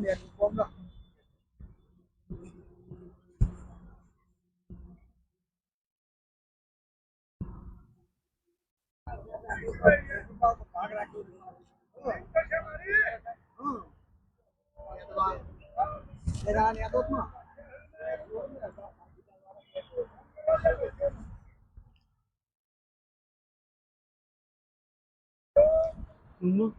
เรียนผมหรอกเดี๋ยวเนี่ยตุ๊กมา Uhum.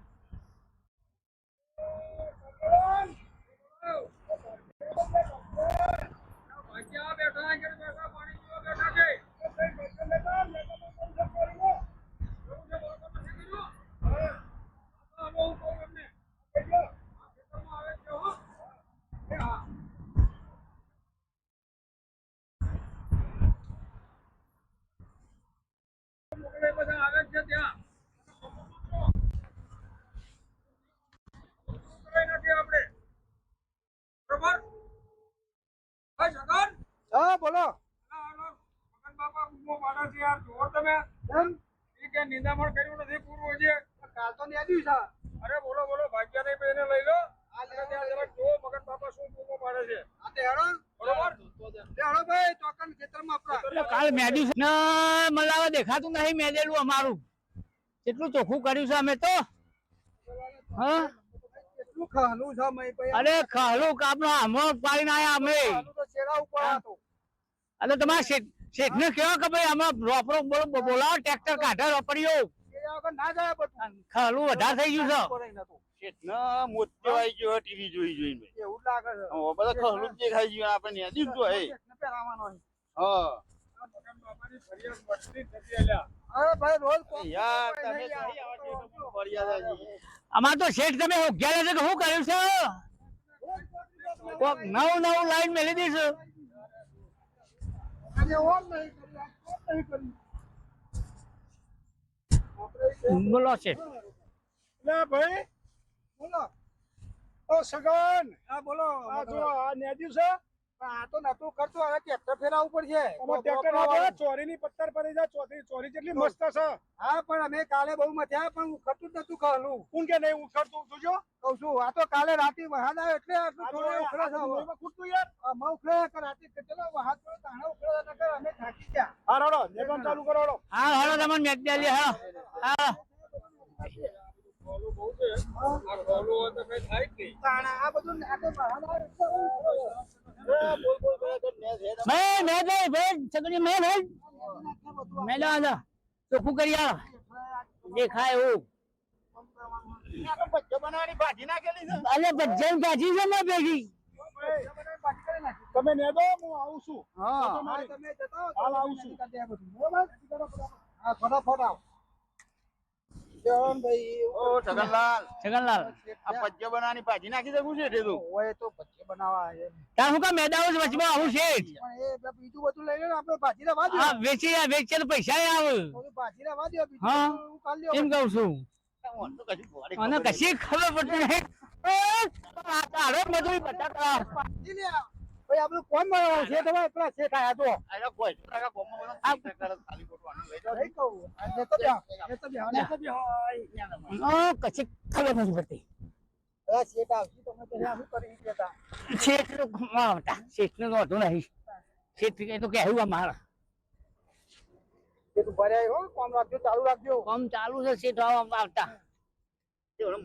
હા બોલો નિંદામણ કર્યું નથી પૂરું હજી કાલ તો નેદ્યું છે અરે બોલો બોલો ભાગ્યા નહીં બેને લઈ લો મગન બાપા શું પૂરો પાડે છે આ તે હેડો બરોબર તે હેડો ભાઈ ચોકન ખેતરમાં કાલ મેદી છે. ના મલાવા દેખાતું નહીં મેદેલું અમારું કેટલું ચોખ્ખું કર્યું છે અમે તો? હા? કેટલું છે અરે ખાલું કાપનો પાડીને આયા અમે. ખાનું તો શેરા ઉપર હતો. અરે તમારા શેઠ ને કેવો કે ભાઈ આમાં રોપરો બોલાવો ટ્રેક્ટર કાઢે રોપડીઓ? ના ખાલું વધારે થઈ ગયું છે. ટીવી જોઈ જોઈને એવું લાગે છે. બધા ખહલું જ દેખાઈ ગયું આપણે નેદી જ જોઈ શેઠને પહેરાવાનો છે. હા. અમાર તો શેઠ તમે અગિયાર હજાર કે શું કર્યું છે? કોક નવું નવું લાઈન મેલી દઈશું બોલો શેઠ. લે ભાઈ બોલો. ઓ સગન. હા બોલો આ જો આ નેદ્યું છે? આ તો નતું કરતું હવે ટ્રેક્ટર ફેરવવું પડશે. અમાર ટ્રેક્ટર ના ચોરીની પત્તર પડી જાય ચોરી ચોરી જેટલી મસ્ત છે. હા પણ અમે કાલે બહુ મથ્યા પણ જ નતું ખાલું કોણ કે નહીં ઉખડતું જોજો કહું છું આ તો કાલે રાતે વહાદ આવ્યો એટલે આટલું છે ખૂટતું યાર. આમાં ઉખડે કે રાતે કેટલો વહાદ પડ્યો તાણે ઉખડે નકર અમે થાકી ગયા. હા રડો નેગામ ચાલુ કરો રડો. હા તમને હા. હા. આ બધું આ તો વહાદ આવ્યો હું ઉખડે છે. મેં દેખાય એવું. અલે ભજન કાઢી છે ભેગી તમે નેદો હું આવું છું. હા. તમે જતા આવું ફટાફટ આવો. જયવંતભાઈ, ઓ છગનલાલ છગનલાલ આ ભજીયો બનાવવાની ભાજી નાખી શકું છે તે ઓય તો ભજીયા બનાવવા તાર હું કા મેદાઓ વચમાં આવું છે? પણ એ બીજું બધું લઈ લે આપણે ભાજી લેવા દો. હા વેચી આ વેચે તો પૈસા ય આવે. ભાજી લેવા દો, બીજું હા. કાલ લ્યો. એમ કહું છું. મને તો કશું ગોળી મને ખબર પડતી નહીં આ તારો મજૂરી બટાકા. ભાજી લે. ભાઈ આપણું કોણ બનાવવાનું છે તમારે પેલા શેઠ આયા તો. નહીં. આ કોઈ આ- ટ્રેક્ટર જ ખાલી ખોટું આનું લઈ જાઓ. નહીં કહું. લેતો બેહો, લેતો બેહો, લેતો બેહો. આ કશી ખબર નથી પડતી શેઠ આવશે તો અમે પહેલા શું કરી દેતા? શેઠ આવતા શેઠનું નહોતું નહીં શેઠ એ તો કહેવું અમારા શેઠ ઊભા રહ્યા હો, કામ રાખજો, ચાલુ રાખજો. કામ ચાલુ છે શેઠ આવતા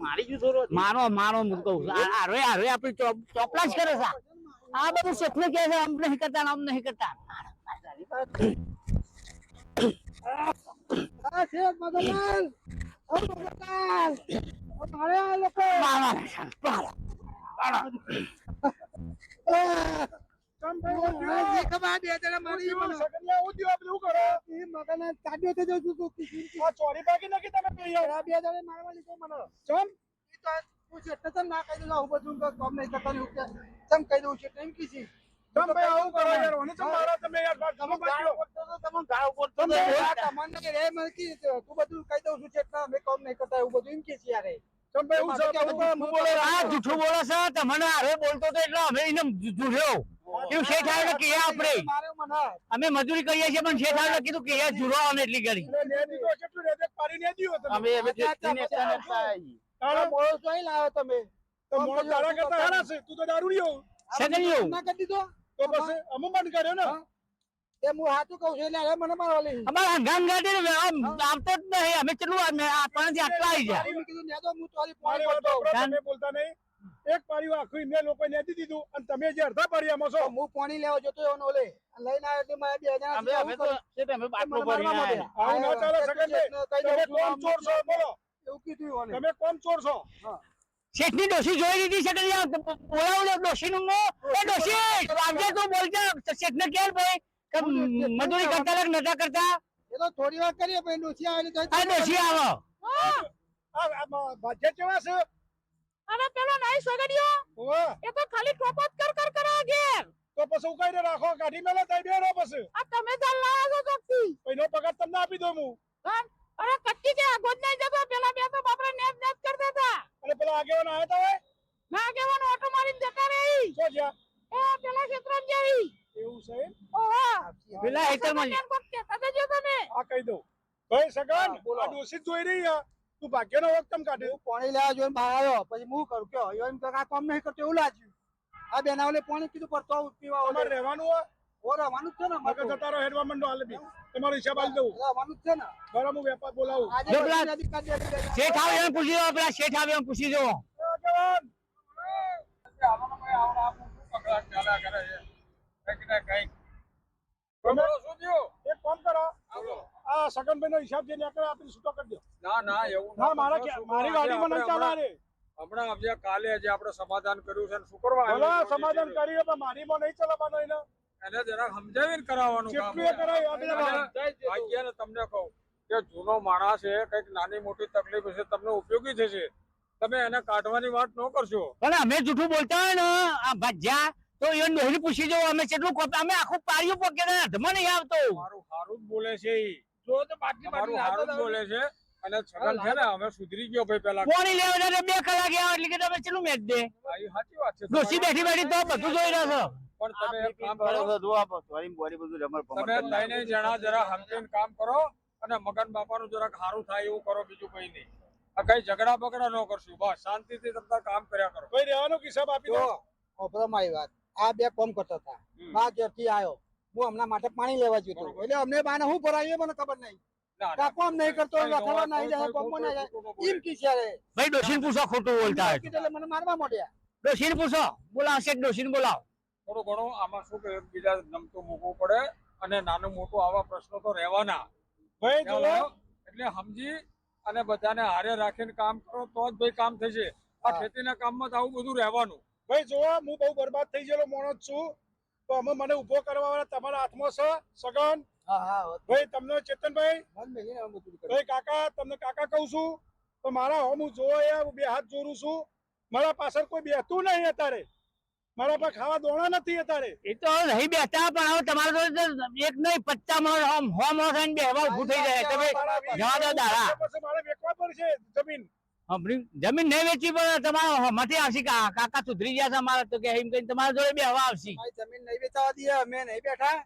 મારી થોડો મારો મારો હું કહું આરોય આરોય આપણી ચોપલા જ કરે છે આ. બધું સપનું કે છે આમ નહીં કરતા આમ નહીં કરતા. ચોરી બાકી નથી તમે બે જણે મારવા લીધો મને. ચમ ઈ તો તું છે એટલે તને ના કહી દઉં આવું બધું કામ નહીં કરતા એવું કે ચમ કહી દઉં છે એમ કીધી ચમ ભાઈ આવું કરો યાર ઓને ચમ મારો તમે યાર તમે બોલતો તો તમે ગાળો બોલતો તમે તો આ રે મને કી તું બધું કહી દઉં છું એટલે અમે કામ નહીં કરતા એવું બધું એમ કે છે યાર એ. ભાઈ હું મારે છું કેવું તમે તો જૂઠું બોલો આ જૂઠું બોલે છે તમને હારે બોલતો તો એટલે અમે એને જુઠ્યો. એવું શેઠ આવે કે આપણે? અમે મજૂરી કરીએ છીએ પણ શેઠ આવે કીધું કે જુરો આવે એટલી કરી અમે તારો બોલો જોઈ લાવ્યો તમે? તો મોણો તારા કરતા હારા છે. તું તો દારૂડિયો સગડીઓ. ના કરી દીધો? તો પછી અમુ બંધ કર્યો ને? એ હું હાચું કહું છું એટલે મને મારવા લઈ. અમારા હંગામ ગાડી આવતો જ નહીં. અમે કેટલું આપણને આટલા આવી જાય મેં કીધું નેદો હું તો પાણી પડતો તમે બોલતા નહીં. એક પારી આખું મેં લોકો નેદી દીધું અને તમે જે અડધા પારીયામાં છો. હું પાણી લેવા જતો નો લે લઈને આવ્યો એટલે મારે બે હજાર અમે અમે તો અમે બાટલો ભરીને આવું ના ચાલે સગનભાઈ તમે કોમ ચોર છો? બોલો. એવું કીધું તમે કોણ ચોર છો? શેઠની ડોસી જોઈ લીધી છે બોલાવું ડોસી નું એ ડોશી આવજે તું શેઠ ને કેમ ભાઈ? કે મજૂરી કરતા લાગ નતા કરતા? એ તો થોડી વાર કરીએ ભાઈ ડોસી આવેલી તો આ ડોસી આવો. ભાજ્ય કેવા છે? અરે પેલો નાઈ સગડીયો એ તો ખાલી ટોપત કર કર કરે ઘેર. તો પછી ઉકાઈને રાખો કાઢી મેલો તઈ બેરો પછી. આ તમે ચાલ લાવો છો ચોકથી. પૈનો પગાર તમને આપી દઉં હું. હા? અરે કચ્ચી કે આગોદ નહીં જતો. પેલા બે તો બાપરા નેપ નેપ કરતા હતા. અરે પેલા આગેવાન આવ્યા તા હોય ના કેવાનો ઓટો મારીને જતા રહી. શું જ્યાં એ પેલા ક્ષેત્રમાં જેવી એવું છે ઓહો. પેલા હેતરમાં જ. કેતા તો જો તમે? આ કહી દઉં. ભાઈ સગન આ દોષિત જોઈ રહી આ તું ભાગ્યનો વખત કેમ કાઢે હું પાણી લેવા જોઈને બહાર આવ્યો. પછી હું કરું કયો? એમ તો આ કામ નહીં કરતો એવું લાગ્યું. આ બેનાવલે પાણી કીધું પર તો પીવા ઓલે રહેવાનું હોય? ઓ રહેવાનું જ છે ને મગજ હેડવા મંડો હાલ બી તમારો હિસાબ આલી દઉં. રહેવાનું જ છે ને. બરાબર હું વેપાર બોલાવું. આજે જો પેલા દે. શેઠ આવે એમ પૂછી જો પેલા શેઠ આવે એમ પૂછી જો એ આગેવાન તમે એક કામ કરો. આ સગનભાઈ નો હિસાબ જે નીકળે આપી છૂટો કરી દો. ના ના એવું ના મારા મારી ગાડીમાં નહીં ચાલે રે. હમણાં આપણે કાલે જે આપણે સમાધાન કર્યું છે શું કરવા સમાધાન કરી પણ મારીમાં નહીં ચલાવવાનો એને. એને જરાક સમજાવીને કરાવવાનું ભાગ્યને તમને કહું કે જૂનો માણસ છે કંઈક નાની મોટી તકલીફ હશે તમને ઉપયોગી થશે. તમે એને કાઢવાની વાત ન કરશો. પણ અમે જૂઠું બોલતા હોય ને આ ભજ્યા તો એ ડોહી પૂછી જવું અમે કેટલું કોતા અમે આખું પાડ્યું પગે ને ધમો નહીં આવતો. મારું સારું જ બોલે છે એ જો તો બાટલી મારું સારું જ બોલે છે અને છગન છે ને અમે સુધરી ગયો ભાઈ પેલા પાણી લેવા બે કલાક આવ્યા એટલે કે તમે કેટલું મેચ દે? સાચી વાત છે. ડોસી બેઠી બેઠી તો બધું જોઈ રહ્યા છો. પણ તમે કામ કરો. તમે લઈને જણા જરા હમકીન કામ કરો અને મગન બાપાનું જરાક સારું થાય એવું કરો બીજું કઈ નહીં. આ કઈ ઝઘડા બગડા ન કરશું. બસ શાંતિથી તમને કામ કર્યા કરો. કોઈ રહેવાનો હિસાબ આપી દો. મારી વાત. આ બે કોમ કરતા હતા. આ ઘેરથી આવ્યો હું હમણાં માટે પાણી લેવા જતો. એટલે અમને બાને હું ભરાઈએ મને ખબર નહીં. કોમ નહીં કરતો કઈ નહીં જાય કોમ કોઈ- જાય કોઈ ખોટું ન બોલે. એમ કી છે ભાઈ ડોશીને પૂછો ખોટું બોલતા એટલે મને મારવા માંડ્યા. ડોશીને પૂછો. બોલાવ શેઠ બોલાવ? થોડું ઘણો આમાં શું કે એકબીજા નમતું મૂકવું પડે અને નાનું મોટું આવા પ્રશ્નો તો રહેવાના. એટલે સમજી અને બધાને હારે રાખીને કામ કરો તો જ ભાઈ કામ થશે. આ. ખેતીના કામમાં તો આવું બધું રહેવાનું. ભાઈ જોવા હું બહુ બરબાદ થઈ ગયેલો માણસ છું. તો અમે મને ઊભો કરવા વાળા તમારા હાથમાં છે સગન. હા હા ભાઈ તમને ચેતનભાઈ. ભાઈ કાકા તમને કાકા કહું છું. તો મારા હોમ હું જોવો એ હું બે હાથ જોડું છું. મારા પાછળ કોઈ બેહતું નહીં અત્યારે. મારા પાસે ખાવા દોણા નથી અત્યારે. એ તો નહીં બેઠા પણ હવે તમારે તો એક નહીં પચાસ માણસ હોમ હોમ થઈને બેહવા ઉભું થઈ જાય. તમે મારા જવા દો દાડા. પછી મારે વેચવા પડશે જમીન. જમીન નહીં વેચી પણ તમારે માંથી આવશે. કાકા સુધરી ગયા છે અમારે તો કે એમ કઈ તમારા જોડે બેહવા આવશે. મારી જમીન નહીં વેચાવા દઈએ અમે નહીં બેઠા.